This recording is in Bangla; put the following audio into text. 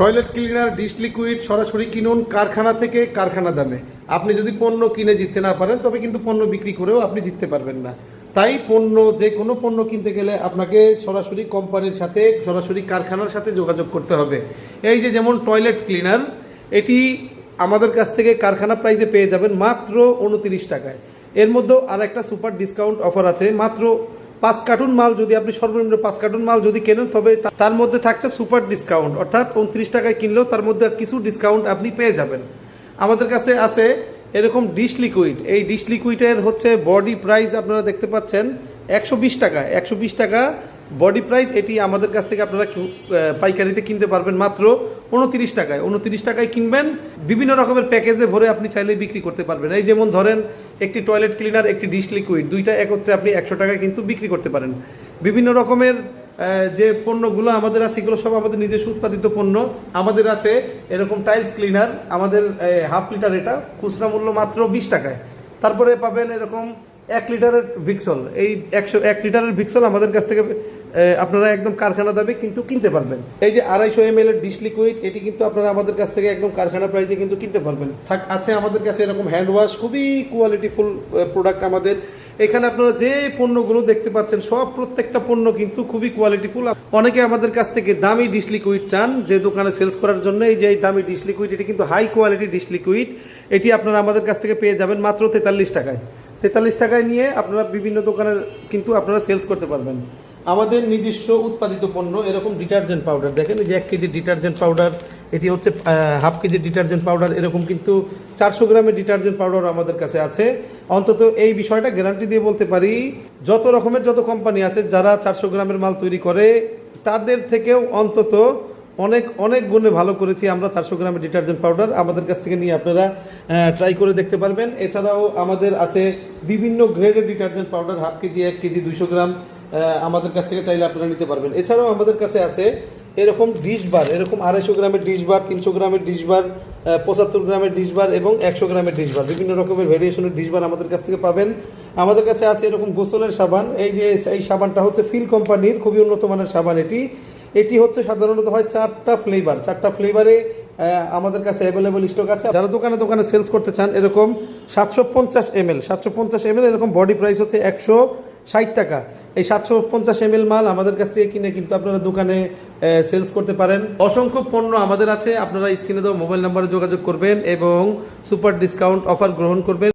টয়লেট ক্লিনার, ডিশ লিকুইড, সরাসরি কিনুন কারখানা থেকে কারখানা দামে। আপনি যদি পণ্য কিনে জিততে না পারেন, তবে কিন্তু পণ্য বিক্রি করেও আপনি জিততে পারবেন না। তাই পণ্য, যে কোনো পণ্য কিনতে গেলে আপনাকে সরাসরি কোম্পানির সাথে, সরাসরি কারখানার সাথে যোগাযোগ করতে হবে। এই যে যেমন টয়লেট ক্লিনার, এটি আমাদের কাছ থেকে কারখানা প্রাইজে পেয়ে যাবেন মাত্র উনত্রিশ টাকায়। এর মধ্যেও আর একটা সুপার ডিসকাউন্ট অফার আছে, মাত্র পাঁচ কার্টুন মাল যদি আপনি সর্বনিম্ন পাঁচ কার্টুন মাল যদি কেনেন, তবে তার মধ্যে থাকছে সুপার ডিসকাউন্ট। অর্থাৎ উনত্রিশ টাকায় কিনলেও তার মধ্যে কিছু ডিসকাউন্ট আপনি পেয়ে যাবেন। আমাদের কাছে আছে এরকম ডিশ লিকুইড। এই ডিশ লিকুইডের হচ্ছে বডি প্রাইস আপনারা দেখতে পাচ্ছেন একশো বিশ টাকা। একশো বিশ টাকা বডি প্রাইস এটি আমাদের কাছ থেকে আপনারা পাইকারিতে কিনতে পারবেন মাত্র উনত্রিশ টাকায়। উনত্রিশ টাকায় কিনবেন, বিভিন্ন রকমের প্যাকেজে ভরে আপনি চাইলে বিক্রি করতে পারবেন। এই যেমন ধরেন, একটি টয়লেট ক্লিনার একটি ডিশ লিকুইড দুইটা একত্রে আপনি একশো টাকায় কিন্তু বিক্রি করতে পারেন। বিভিন্ন রকমের যে পণ্যগুলো আমাদের আছে, এগুলো সব আমাদের নিজস্ব উৎপাদিত পণ্য। আমাদের আছে এরকম টাইলস ক্লিনার আমাদের হাফ লিটার এটা, খুচরা মূল্য মাত্র বিশ টাকায়। তারপরে পাবেন এরকম এক লিটারের ভিক্সল এই একশো, এক লিটারের ভিক্সল আমাদের কাছ থেকে আপনারা একদম কারখানা দামে কিন্তু কিনতে পারবেন। এই যে আড়াইশো এম এর ডিশ লিকুইড এটি কিন্তু আপনারা আমাদের কাছ থেকে একদম কারখানা প্রাইসে কিন্তু কিনতে পারবেন। থাক, আছে আমাদের কাছে এরকম হ্যান্ড ওয়াশ খুবই কোয়ালিটিফুল প্রোডাক্ট আমাদের। এখানে আপনারা যে পণ্যগুলো দেখতে পাচ্ছেন, সব প্রত্যেকটা পণ্য কিন্তু খুবই কোয়ালিটিফুল অনেকে আমাদের কাছ থেকে দামি ডিশ লিকুইড চান, যে দোকানে সেলস করার জন্য এই যে দামি ডিশ লিকুইড এটি কিন্তু হাই কোয়ালিটি ডিশ লিকুইড এটি আপনারা আমাদের কাছ থেকে পেয়ে যাবেন মাত্র তেতাল্লিশ টাকায়। তেতাল্লিশ টাকায় নিয়ে আপনারা বিভিন্ন দোকানের কিন্তু আপনারা সেলস করতে পারবেন। আমাদের নিজস্ব উৎপাদিত পণ্য, এরকম ডিটারজেন্ট পাউডার। দেখেন এই যে এক কেজি ডিটারজেন্ট পাউডার, এটি হচ্ছে হাফ কেজি ডিটারজেন্ট পাউডার, এরকম কিন্তু চারশো গ্রামের ডিটারজেন্ট পাউডার আমাদের কাছে আছে। অন্তত এই বিষয়টা গ্যারান্টি দিয়ে বলতে পারি, যত রকমের যত কোম্পানি আছে যারা চারশো গ্রামের মাল তৈরি করে, তাদের থেকেও অন্তত অনেক অনেক গুণে ভালো করেছি আমরা চারশো গ্রামের ডিটারজেন্ট পাউডার। আমাদের কাছ থেকে নিয়ে আপনারা ট্রাই করে দেখতে পারবেন। এছাড়াও আমাদের আছে বিভিন্ন গ্রেডের ডিটারজেন্ট পাউডার, হাফ কেজি, এক কেজি, দুইশো গ্রাম। আমাদের কাছ থেকে চাইলে আপনারা নিতে পারবেন। এছাড়াও আমাদের কাছে আছে এরকম ডিশ বার, এরকম আড়াইশো গ্রামের ডিশ বার, তিনশো গ্রামের ডিশ বার পঁচাত্তর গ্রামের ডিশ বার এবং একশো গ্রামের ডিশ বার। বিভিন্ন রকমের ভেরিয়েশনের ডিশ বার আমাদের কাছ থেকে পাবেন। আমাদের কাছে আছে এরকম গোসলের সাবান। এই যে, এই সাবানটা হচ্ছে ফিল কোম্পানির খুবই উন্নত মানের সাবান এটি। এটি হচ্ছে সাধারণত হয় চারটা ফ্লেভার চারটা ফ্লেভারে আমাদের কাছে অ্যাভেলেবল স্টক আছে। যারা দোকানে দোকানে সেলস করতে চান, এরকম সাতশো পঞ্চাশ এম এল সাতশো পঞ্চাশ এম এল এরকম বডি প্রাইস হচ্ছে একশো ষাট টাকা। এই সাতশো পঞ্চাশ এম মাল আমাদের কাছ থেকে কিনে কিন্তু আপনারা দোকানে সেলস করতে পারেন। অসংখ্য পণ্য আমাদের আছে, আপনারা স্ক্রিনে দেওয়া মোবাইল নাম্বারে যোগাযোগ করবেন এবং সুপার ডিসকাউন্ট অফার গ্রহণ করবেন।